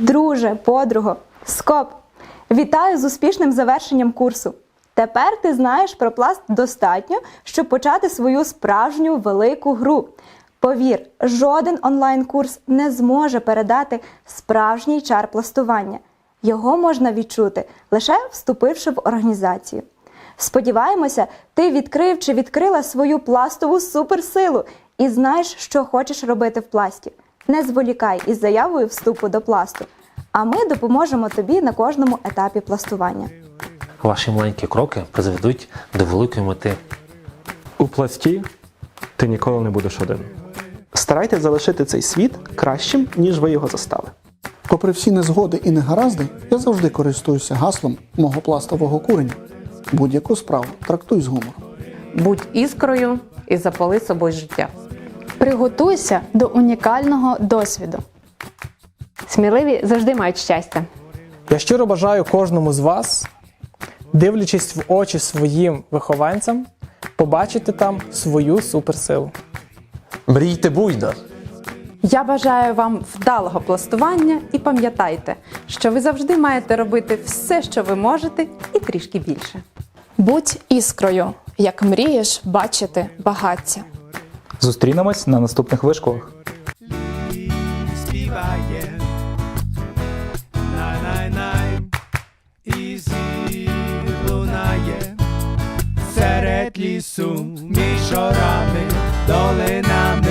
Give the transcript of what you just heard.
Друже, подруго, скоп! Вітаю з успішним завершенням курсу. Тепер ти знаєш про пласт достатньо, щоб почати свою справжню велику гру. Повір, жоден онлайн-курс не зможе передати справжній чар пластування. Його можна відчути лише вступивши в організацію. Сподіваємося, ти відкрив чи відкрила свою пластову суперсилу і знаєш, що хочеш робити в пласті. Не зволікай із заявою вступу до пласту, а ми допоможемо тобі на кожному етапі пластування. Ваші маленькі кроки призведуть до великої мети. У пласті ти ніколи не будеш один. Старайтесь залишити цей світ кращим, ніж ви його застали. Попри всі незгоди і негаразди, я завжди користуюся гаслом мого пластового курення. Будь-яку справу трактуй з гумором. Будь іскрою і запали собою життя. Приготуйся до унікального досвіду. Сміливі завжди мають щастя. Я щиро бажаю кожному з вас, дивлячись в очі своїм вихованцям, побачити там свою суперсилу. Мрійте буйно! Я бажаю вам вдалого пластування і пам'ятайте, що ви завжди маєте робити все, що ви можете, і трішки більше. Будь іскрою, як мрієш бачити багаття. Зустрінемось на наступних вишколах. співає. Най-най-най, і серед лісу між горами долина